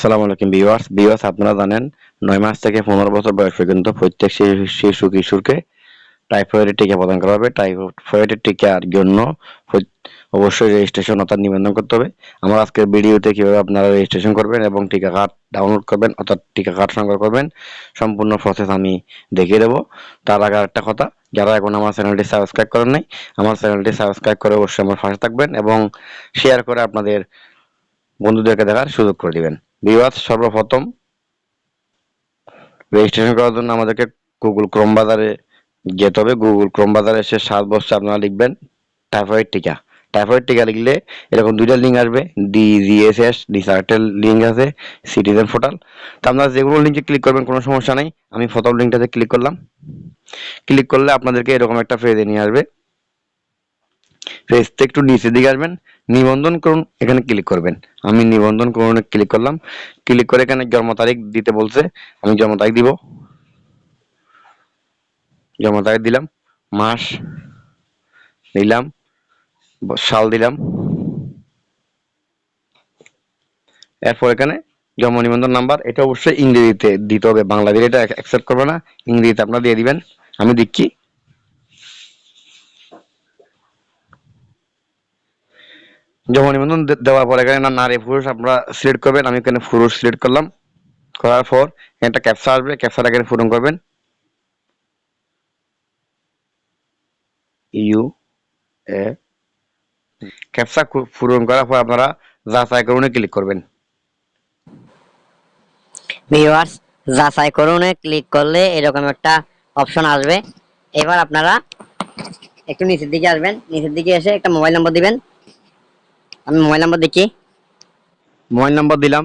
আসসালামু আলাইকুম viewers. Viewers, আপনারা জানেন নয় মাস থেকে পনেরো বছর বয়স পর্যন্ত প্রত্যেক শিশু কিশোরকে টাইফয়েডের টিকা প্রদান করা হবে। টাইফয়েডের টিকার জন্য অবশ্যই রেজিস্ট্রেশন অর্থাৎ নিবন্ধন করতে হবে। আমার আজকের ভিডিওতে কীভাবে আপনারা রেজিস্ট্রেশন করবেন এবং টিকা কার্ড ডাউনলোড করবেন অর্থাৎ টিকা কার্ড সংগ্রহ করবেন, সম্পূর্ণ প্রসেস আমি দেখিয়ে দেবো। তার আগে একটা কথা, যারা এখন আমার চ্যানেলটি সাবস্ক্রাইব করেন নাই, আমার চ্যানেলটি সাবস্ক্রাইব করে অবশ্যই আমার পাশে থাকবেন এবং শেয়ার করে আপনাদের বন্ধুদেরকে দেখার সুযোগ করে দিবেন। ভিউয়ার্স সর্বপ্রথম। রেজিস্ট্রেশন করার জন্য আমাদেরকে গুগল ক্রোম বাজারে যেতে হবে। গুগল ক্রোম বাজারে এসে সাত বছর আপনারা লিখবেন টাইফয়েড টিকা। টাইফয়েড টিকা লিখলে এরকম দুইটা লিঙ্ক আসবে। ডিজিএসএস ডিসার্টেল লিঙ্ক আছে সিটিজেন পোর্টাল তো আপনারা যেগুলো লিঙ্কে ক্লিক করবেন, কোনো সমস্যা নেই। আমি প্রথম লিঙ্কটাতে ক্লিক করলাম। ক্লিক করলে আপনাদেরকে এরকম একটা পেজে নিয়ে আসবে। পেজটা একটু নিচের দিকে আসবেন। নিবন্ধন করুন, এখানে ক্লিক করবেন। আমি নিবন্ধন করুন ক্লিক করলাম। ক্লিক করে এখানে জন্ম তারিখ দিতে বলছে। আমি জন্ম তারিখ দিব। জন্ম তারিখ দিলাম, মাস দিলাম, সাল দিলাম। এরপর এখানে জন্ম নিবন্ধন নাম্বার, এটা অবশ্যই ইংরেজিতে দিতে হবে। বাংলা দিলে এটা অ্যাকসেপ্ট করবে না, ইংরেজিতে আপনারা দিয়ে দিবেন। আমি দিচ্ছি। জন্ম নিবন্ধন দেওয়ার পর এখানে নারী পুরুষ আপনারা সিলেক্ট করবেন, আমি এখানে পুরুষ সিলেক্ট করলাম। করার পর একটা ক্যাপচা আসবে ক্যাপচাটা এখানে পূরণ করবেন। ইউ এ ক্যাপচা পূরণ করার পর আপনারা যাচাই করুন ক্লিক করবেন। ভিউয়ার্স যাচাই করুন ক্লিক করলে এরকম একটা অপশন আসবে। এবার আপনারা একটু নিচের দিকে আসবেন। নিচের দিকে এসে একটা মোবাইল নম্বর দিবেন। আমি মোবাইল নাম্বার দেখি। মোবাইল নাম্বার দিলাম।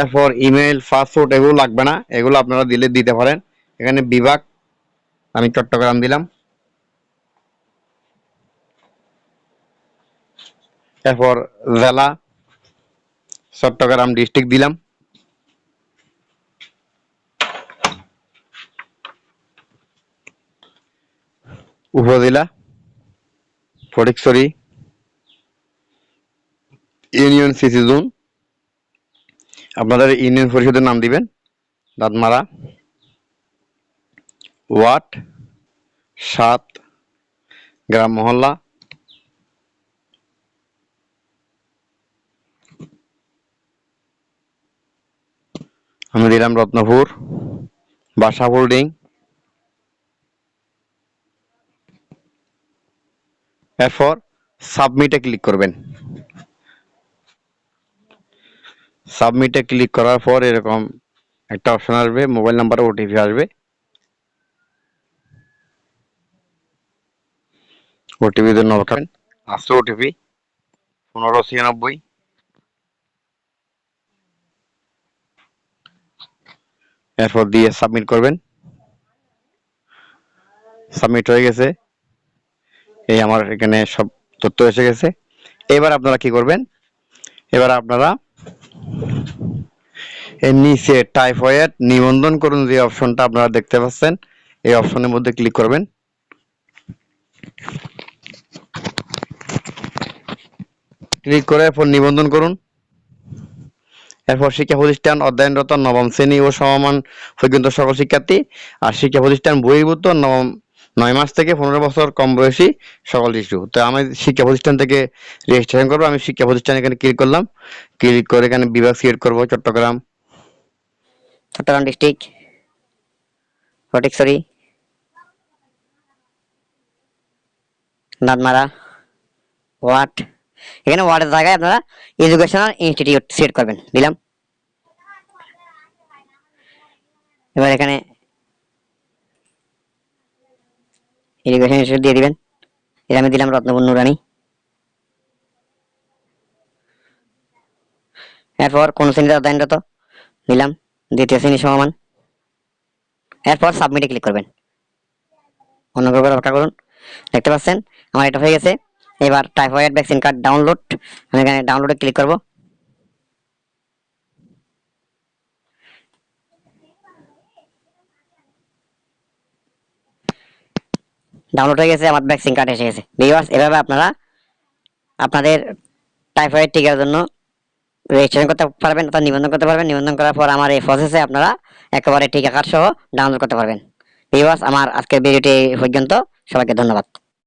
এরপর ইমেল পাসওয়ার্ড এগুলো লাগবে না। এগুলো আপনারা দিলে দিতে পারেন। এখানে বিভাগ, আমি চট্টগ্রাম দিলাম। এরপর জেলা, চট্টগ্রাম ডিস্ট্রিক্ট দিলাম। Upazila, Fatikchhari. Union CC zone আপনাদের ইউনিয়ন পরিষদের নাম দিবেন। দাঁতমারা। ওয়ার্ড। সাত। গ্রাম মহল্লা। আমি দিলাম রত্নপুর। বাসা হোল্ডিং। এরপর সাবমিটে ক্লিক করবেন। সাবমিটে ক্লিক করার পর এরকম একটা অপশন আসবে মোবাইল নাম্বারে ওটিপি আসবে। ওটিপি জন্য। আসছে ওটিপি পনেরো ছিয়ানব্বই। এরপর দিয়ে সাবমিট করবেন। সাবমিট হয়ে গেছে। এই আমার এখানে সব তথ্য এসে গেছে। এবার আপনারা কি করবেন? এবার আপনারা এর নিচে টাইফয়েড নিবন্ধন করুন যে অপশনটা আপনারা দেখতে পাচ্ছেন। এই অপশনের মধ্যে ক্লিক করবেন। ক্লিক করে এরপর নিবন্ধন করুন। এরপর শিক্ষা প্রতিষ্ঠান অধ্যয়নরত নবম শ্রেণি ও সমমান পর্যন্ত সকল শিক্ষার্থী আর শিক্ষা প্রতিষ্ঠান বহির্ভূত নবম নয় মাস থেকে পনেরো বছর কম বয়সী সকল শিশু। তো আমি শিক্ষা প্রতিষ্ঠান থেকে রেজিস্ট্রেশন করব, আমি শিক্ষা প্রতিষ্ঠান এখানে ক্লিক করলাম। ক্লিক করে এখানে বিভাগ সিলেক্ট করব, চট্টগ্রাম। চট্টগ্রাম ডিস্ট্রিক্ট ফটিকছড়ি দাঁতমারা। ওয়ার্ড। এখানে ওয়ার্ডের জায়গায় আপনারা এডুকেশনাল ইনস্টিটিউট সিলেক্ট করবেন। দিলাম। এবার এখানে এডুকেশন ইনস্টিটিউট দিয়ে দিবেন। এটা আমি দিলাম রত্নপুর নুরানি এরপর কোন শ্রেণীতে অধ্যয়নরত? দিলাম দ্বিতীয় শ্রেণি সমমান। এরপর সাবমিটে ক্লিক করবেন। অনুগ্রহ করে অপেক্ষা করুন। দেখতে পাচ্ছেন? আমার এটা হয়ে গেছে। এবার টাইফয়েড ভ্যাকসিন কার্ড ডাউনলোড আমি এখানে ডাউনলোডে ক্লিক করব। ডাউনলোড হয়ে গেছে, আমার ভ্যাকসিন কার্ড এসে গেছে। ভিউয়ার্স এভাবে আপনারা আপনাদের টাইফয়েড টিকার জন্য রেজিস্ট্রেশন করতে পারবেন অর্থাৎ নিবন্ধন করতে পারবেন। নিবন্ধন করার পর আমার এই প্রসেসে আপনারা একেবারে টিকা কার্ড সহ ডাউনলোড করতে পারবেন। ভিউয়ার্স আমার আজকের ভিডিওটি পর্যন্ত। সবাইকে ধন্যবাদ।